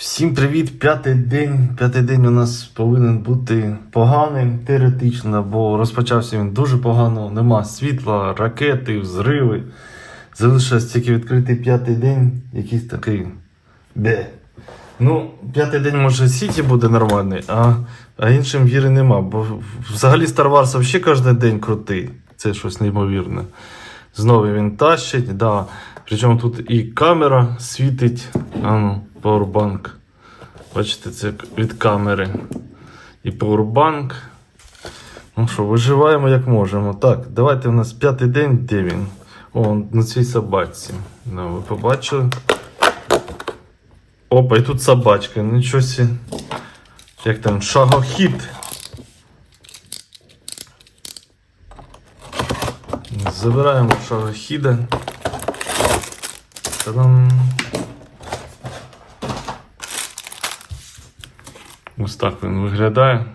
Всім привіт! П'ятий день. П'ятий день у нас повинен бути поганим теоретично, бо розпочався він дуже погано. Нема світла, ракети, взриви. Залишилось тільки відкритий п'ятий день, якийсь такий. Бе. Ну, п'ятий день, може, Сіті буде нормальний, а, а іншим віри нема. Бо взагалі Star Wars взагалі кожен день крутий. Це щось неймовірне. Знову він тащить, да. Причому тут і камера світить. А ну, Powerbank. Бачите, це від камери. І Powerbank. Ну що, виживаємо як можемо. Так, давайте у нас п'ятий день, де він? О, на цій собачці. Да, ви побачили? Опа, і тут собачка. Нічого сі. Як там, шагохід. Забираємо шагохіда. Та-дам. Так він виглядає.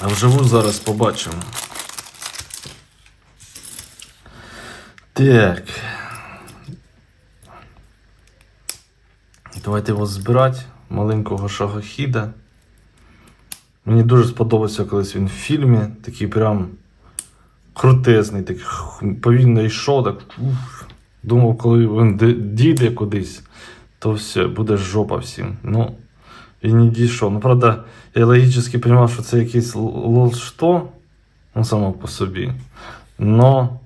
А вживу зараз побачимо. Так. Давайте його збирати. Маленького шагохіда. Мені дуже сподобався колись він в фільмі. Такий прям крутезний, такий х- повільно йшов, так. уф. Думав, коли він дійде кудись, то все, буде жопа всім. Ну, і не дійшов. Ну, правда, я логічно розумів, що це якийсь л- лол-що, ну, само по собі. Но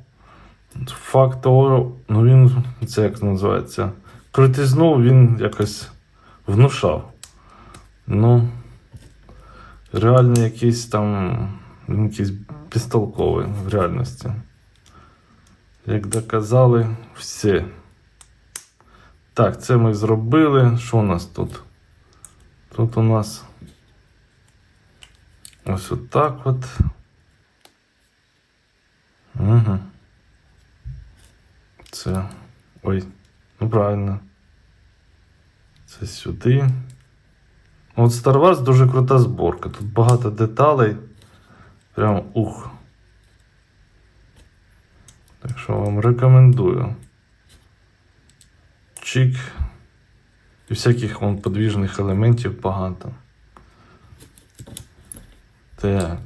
факт того, ну він, це як називається, крутизну він якось внушав. Ну, реально якийсь там, він якийсь безтолковий в реальності. Як доказали, все. Так, це ми зробили. Що у нас тут? Тут у нас ось отак от. Угу. Це. Ой, ну правильно. Це сюди. От Star Wars дуже крута зборка. Тут багато деталей. Прям ух. Так що вам рекомендую. Чик. І всяких вон подвіжних елементів багато. Так.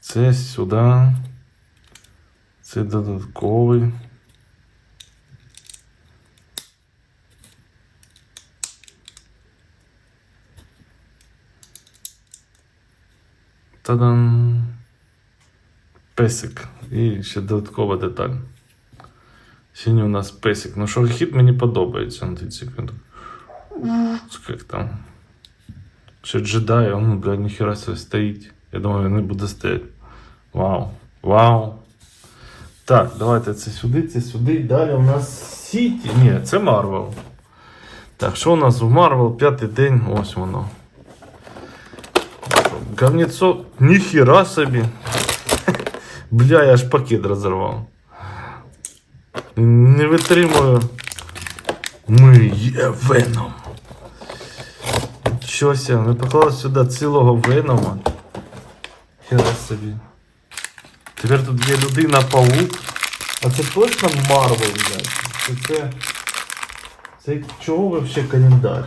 Це сюди. Це додатковий. Та-дам! Песик. І ще додаткова деталь. Сьогодні у нас песик. Ну, що шорохід мені подобається. Ну, дивіться, як він. Як там. Ще джедай, он, бля, ніхера себе стоїть. Я думаю, він не буде стояти. Вау. Вау. Так, давайте це сюди, це сюди. Далі у нас Сіті. Ні, це Марвел. Так, що у нас в Марвел? П'ятий день. Ось воно. Говнецо. Ніхера собі. Бля, я аж пакет розірвав. Не витримую. Ми є веном. Щось не поклав сюди цілого венома. Хера собі. Тепер тут є людина паук. А це точно Марвел, блядь? Це, це, це чого вообще календар?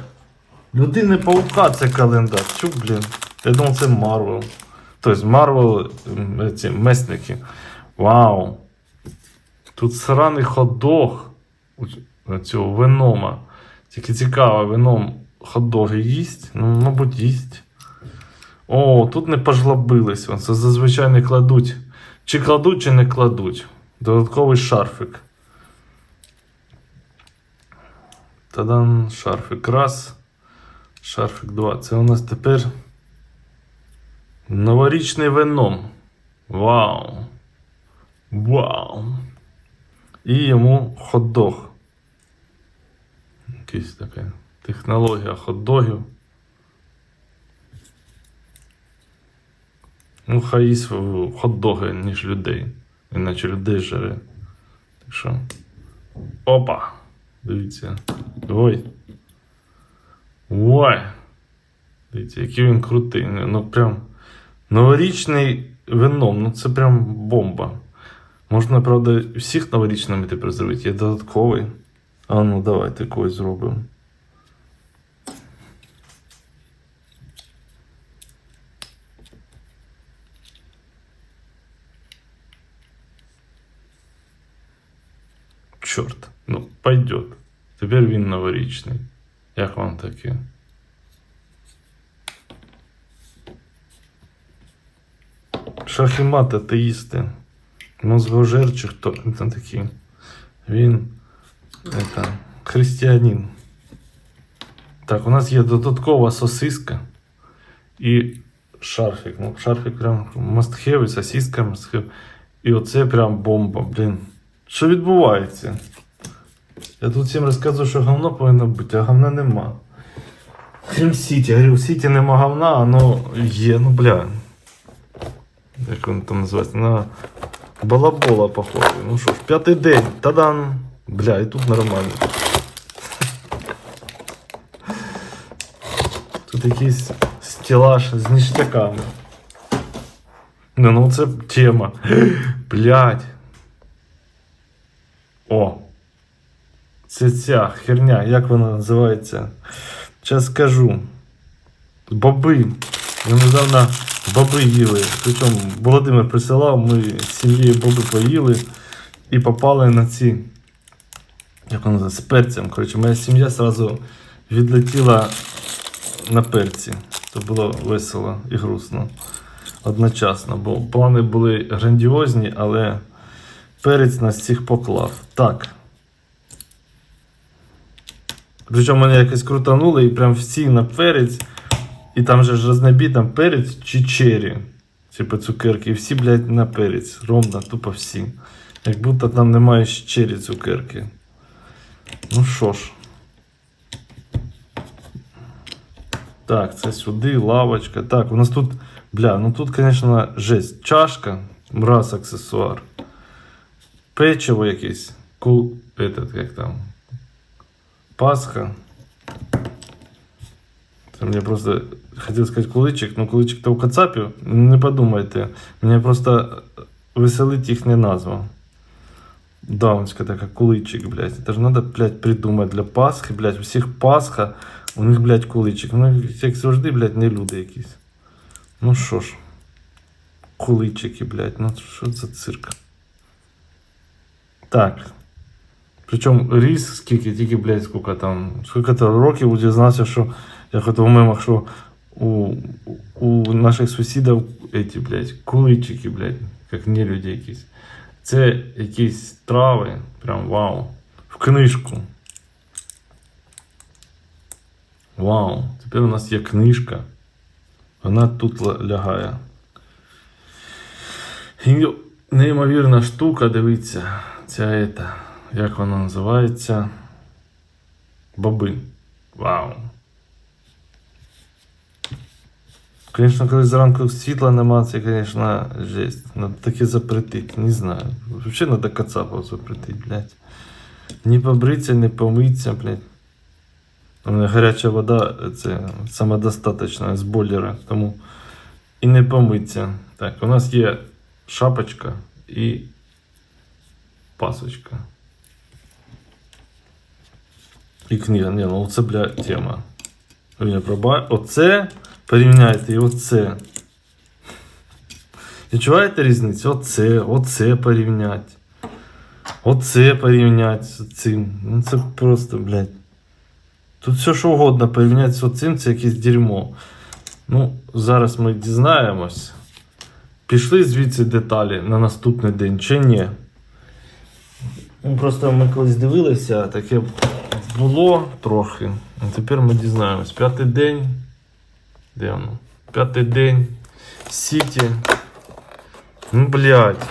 Людини паука це календар. Чу, блін? Я думав, це Марвел. Тобто Марвел ці месники. Вау. Тут сраний ходох цього венома. Тільки цікаво, веном хот-доги їсть? Ну, мабуть, їсть. О, тут не пожлобились. Це зазвичай не кладуть. Чи кладуть, чи не кладуть. Додатковий шарфик. Тадан, шарфик раз. Шарфик два. Це у нас тепер новорічний веном. Вау. Вау. І йому хот-дог. Якась така технологія хот-догів. Ну, хай їсть хот-доги, ніж людей. Іначе людей жере. Так що. Опа! Дивіться. Ой. Ой. Дивіться, який він крутий. Ну прям новорічний вином. Ну це прям бомба. Можна, правда, всіх новорічними тепер зробити. Є додатковий. А ну давайте когось зробимо. Чорт, ну пойдет. Тепер він новорічний. Як вам таке? Шах і Атеїсти. Мозгожерчі, хто це такий? Він это, християнин. Так, у нас є додаткова сосиска і шарфік. Ну, шарфік прям мастхев і сосиска мастхев. І оце прям бомба, блін. Що відбувається? Я тут всім розказую, що говно повинно бути, а говна нема. Крім Сіті, я говорю, в Сіті нема говна, воно є, ну бля. Як воно там називається? На балабола похоже. Ну що ж, п'ятий день. Та-дан! Бля, і тут нормально. Тут якийсь стелаж з ніштяками. Не, ну це тема. Блядь. О. Це ця херня, як вона називається? Зараз скажу. Боби. Ми недавно боби їли. Причому Володимир присилав, ми з сім'єю боби поїли і попали на ці. Як воно називається? З перцем. Коротше, моя сім'я одразу відлетіла на перці. Це було весело і грустно одночасно, бо плани були грандіозні, але перець нас всіх поклав. Так. Причому мене якось крутанули і прям всі на перець. І там же ж рознобій, там перець чи чері. Типу цукерки. І всі, блядь, на перець. Ровно, тупо всі. Як будто там немає ще чері цукерки. Ну що ж. Так, це сюди, лавочка. Так, у нас тут, бля, ну тут, звісно, жесть. Чашка, раз аксесуар. Печиво якесь. Кул. Этот, як там. Пасха. Це мені просто хотів сказати куличик, ну куличик то у Кацапів. Не подумайте. Мені просто веселить їхня назва. Даунська така куличик, блядь. Это ж надо, блядь, придумать для Пасхи, блядь. У всіх Пасха, у них, блядь, куличик. Ну, як завжди, блядь, не люди якісь. Ну що ж. Куличики, блядь. Ну що за цирк? Так. Причому ріс, скільки, тільки, блядь, скільки там. Скільки то років дізнався, що як от в мемах, що у, у наших сусідів эти, блядь, куличики, блядь, як не люди якісь. Це якісь трави, прям вау. В книжку. Вау. Тепер у нас є книжка. Вона тут лягає. І неймовірна штука, дивіться, ця ета, як вона називається? Боби. Вау. Звісно, коли зранку світла нема, це, звісно, жесть. Надо таке запретить, не знаю. Взагалі надо кацапов запретить, блядь. Не побриться, не помиться, блядь. У мене гаряча вода, це самодостаточна з бойлера, тому і не помиться. Так, у нас є шапочка і пасочка. І книга. Ні, ну це, бля, тема. Оце порівняйте і оце. Відчуваєте різницю? Оце, оце порівняти. Оце порівняти з цим. Ну це просто, блядь. Тут все що угодно порівняти з оцим, це якесь дерьмо. Ну, зараз ми дізнаємось. Пішли звідси деталі на наступний день чи ні. Ну, Просто ми колись дивилися, таке було трохи. А тепер ми дізнаємось. П'ятий день. Де воно? П'ятий день. Сіті. Ну, блядь.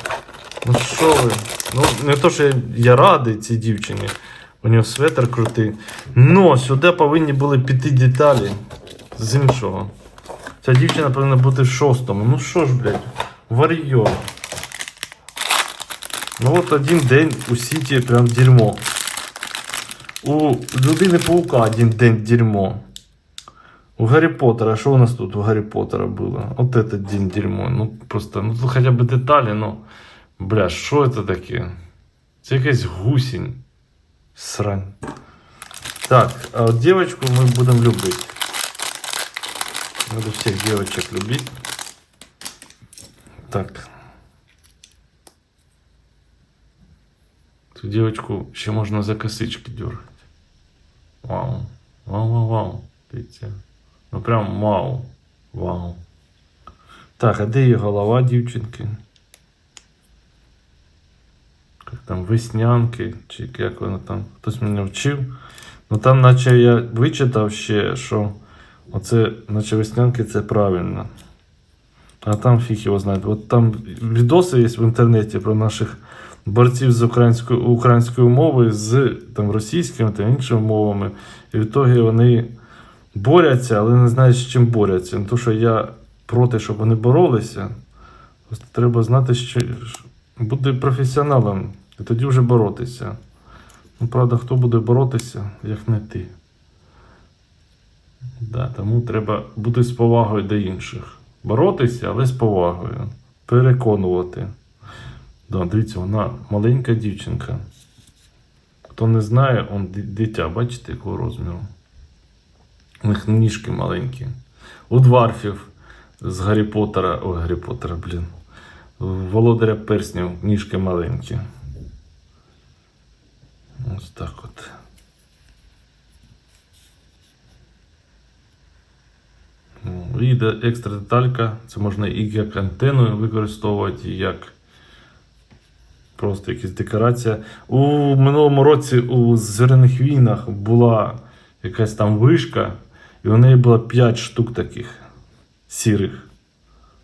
Ну що ви? Ну, не то, що я, радий цій дівчині. У нього светр крутий. Но сюди повинні були піти деталі з іншого. Ця дівчина повинна бути в шостому. Ну що ж, блядь, варйо. Ну от один день у Сіті прям дерьмо. У людини паука один день дерьмо. У Гаррі Поттера, що у нас тут у Гаррі Поттера було? От этот день дерьмо. Ну просто, ну тут хоча б деталі, ну. Бля, що це таке? Це якась гусінь. Срань. Так, а от девочку ми будемо любити. Надо всіх девочек любити. Так. Цю девочку ще можна за косички дергати. Вау. Вау, вау, вау. Ну прям вау. Вау. Так, а де її голова дівчинки? Як там веснянки, чи як воно там, хтось мене вчив. Ну там, наче я вичитав ще, що оце, наче веснянки це правильно. А там фіг його знає. От там відоси є в інтернеті про наших борців з українською, українською мовою з там, російськими та іншими мовами. І в ітогі вони борються, але не знають, з чим борються. Не то, що я проти, щоб вони боролися. Просто треба знати, що бути професіоналом, і тоді вже боротися. Ну, правда, хто буде боротися, як не ти. Да, тому треба бути з повагою до інших. Боротися, але з повагою. Переконувати. Да, дивіться, вона маленька дівчинка. Хто не знає, он дитя, бачите, якого розміру? У них ніжки маленькі. У дварфів з Гаррі Поттера. Ой, Гаррі Поттера, блін. Володаря перснів, ніжки маленькі. Ось так от. Ну, І екстра деталька. Це можна і як антенну використовувати, і як просто якась декорація. У минулому році у Зоряних війнах була якась там вишка, і у неї було 5 штук таких сірих.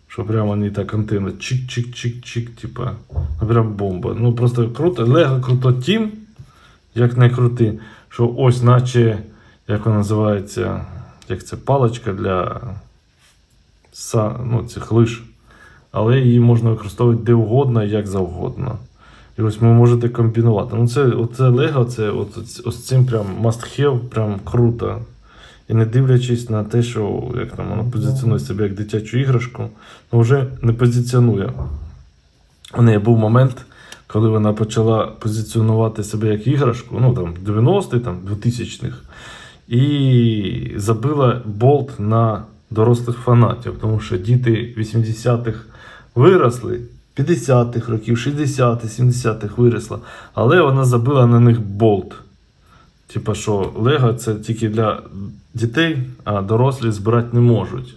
Що прямо вони так антенна чик-чик-чик-чик, типа. Ну, прям бомба. Ну просто круто. Лего круто тім, як не крути, що ось, наче, як вона називається, як це паличка для са, ну, цих лиш. Але її можна використовувати де угодно як завгодно. І ось ви можете комбінувати. Ну, це, оце Лего, це от, ось цим прям must have, прям круто. І не дивлячись на те, що як там воно позиціонує себе як дитячу іграшку, ну вже не позиціонує. У неї був момент, коли вона почала позиціонувати себе як іграшку, ну там 90-х, там 2000-х, і забила болт на дорослих фанатів, тому що діти 80-х виросли, 50-х років, 60-х, 70-х виросла, але вона забила на них болт. Типа, що Лего це тільки для дітей, а дорослі збирати не можуть.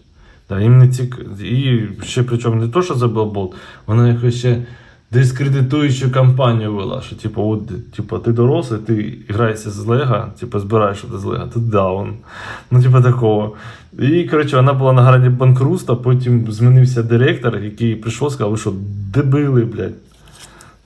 Да, їм не цік... І ще причому не то, що забив болт, вона якось ще дискредитуючу кампанію вела, що типу, от, типу, ти дорослий, ти граєшся з Лего, типу, збираєш з Лего, ти даун. Ну, типу, такого. І, коротше, вона була на грані банкрутства, потім змінився директор, який прийшов і сказав, що, дебили, блядь.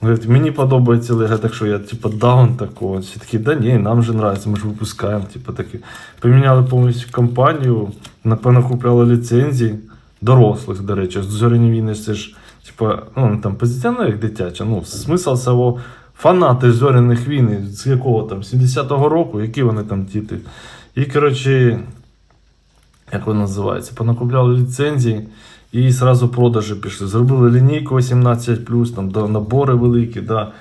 Говорить, мені подобається Лего, так що я типу даун такого. Всі такі, да ні, нам же нравится, ми ж випускаємо. Типу, такі. Поміняли повністю компанію, напевно, купляли ліцензії дорослих, до речі. Зоряні війни це ж, типу, ну, там позиціонує як дитяча. Ну, смисл цього фанати зоряних війн, з якого там, 70-го року, які вони там діти. І, коротше, як воно називається, понакупляли ліцензії. І зразу продажі пішли. Зробили лінійку 18, там набори великі, да.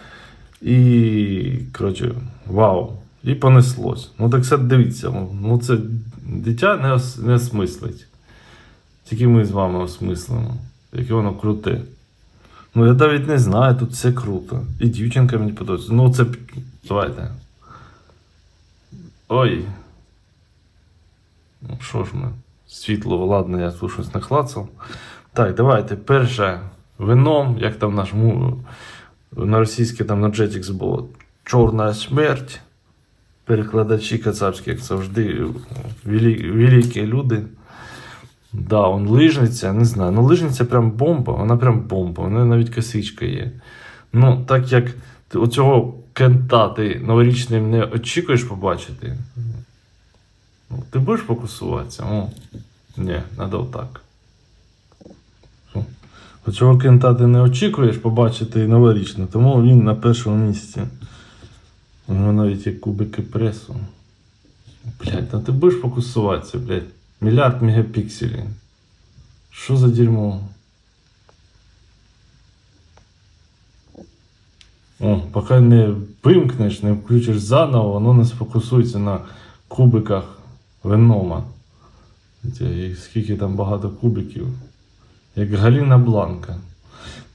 І, коротше, вау. І понеслось. Ну так все дивіться. Ну це дитя не, ос, не осмислить. Тільки ми з вами осмислимо. Яке воно круте. Ну я навіть не знаю, тут все круто. І дівчинка мені подобається. Ну це. Давайте. Ой. Ну що ж ми? Світло, ладно, я тут щось наклацав. Так, давайте. Перше вино, як там наш на російське там на Jetix було. Чорна смерть. Перекладачі кацапські, як завжди, велі... великі люди. Да, он лижниця, не знаю. Ну, лижниця прям бомба, вона прям бомба, неї навіть косичка є. Ну, так як оцього кента ти новорічним не очікуєш побачити. Ти будеш фокусуватися? О, ні, треба отак. Оцього кента ти не очікуєш побачити новорічно, тому він на першому місці. У нього навіть є кубики пресу. Блять, та ти будеш фокусуватися, блядь. Мільярд мегапікселів. Що за дерьмо? О, поки не вимкнеш, не включиш заново, воно не сфокусується на кубиках венома. І скільки там багато кубиків. Як Галіна Бланка.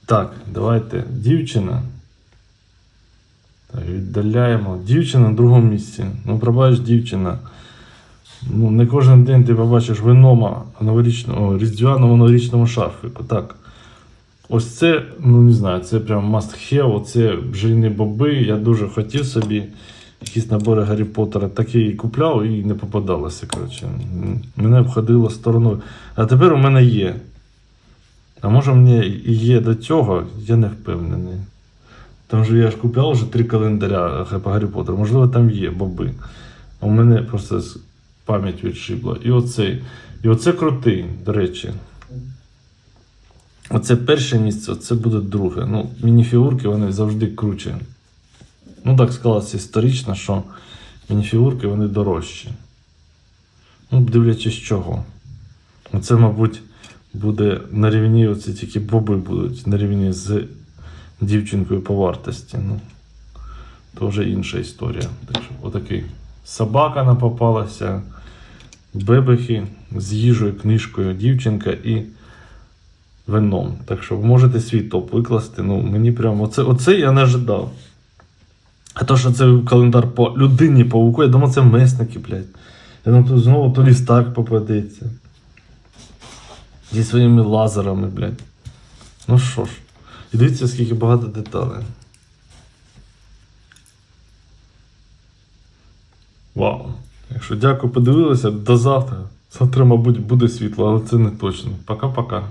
Так, давайте. Дівчина. Так, віддаляємо. Дівчина на другому місці. Ну, пробачиш, дівчина. Ну, не кожен день ти побачиш венома новорічного, різдвяного новорічному шарфику. Так. Ось це, ну не знаю, це прям must have, це бджільні боби. Я дуже хотів собі якісь набори Гаррі Поттера. Такі купляв і не попадалося. Коротше. Мене обходило стороною. А тепер у мене є. А може мені і є до цього, я не впевнений. Там же я ж купляв вже три календаря по Гаррі Поттеру. Можливо, там є боби. А у мене просто пам'ять відшибло. І оцей. І оце крутий, до речі. Оце перше місце, це буде друге. Ну, мініфігурки вони завжди круче. Ну, так склалося історично, що мініфігурки вони дорожчі. Ну, дивлячись чого. Оце, мабуть, буде на рівні, оці тільки боби будуть на рівні з дівчинкою по вартості. Ну, то вже інша історія. Так що, отакий. Собака нам попалася, бебехи з їжею, книжкою, дівчинка і вином. Так що можете свій топ викласти. Ну, мені прямо оце, оце я не ожидав. А то, що це календар по людині пауку, я думав, це месники, блядь. Я думав, тут знову Толі Старк попадеться. Зі своїми лазерами, блядь. Ну що ж. І дивіться, скільки багато деталей. Вау. Якщо дякую, подивилися, до завтра. Завтра, мабуть, буде світло, але це не точно. Пока-пока.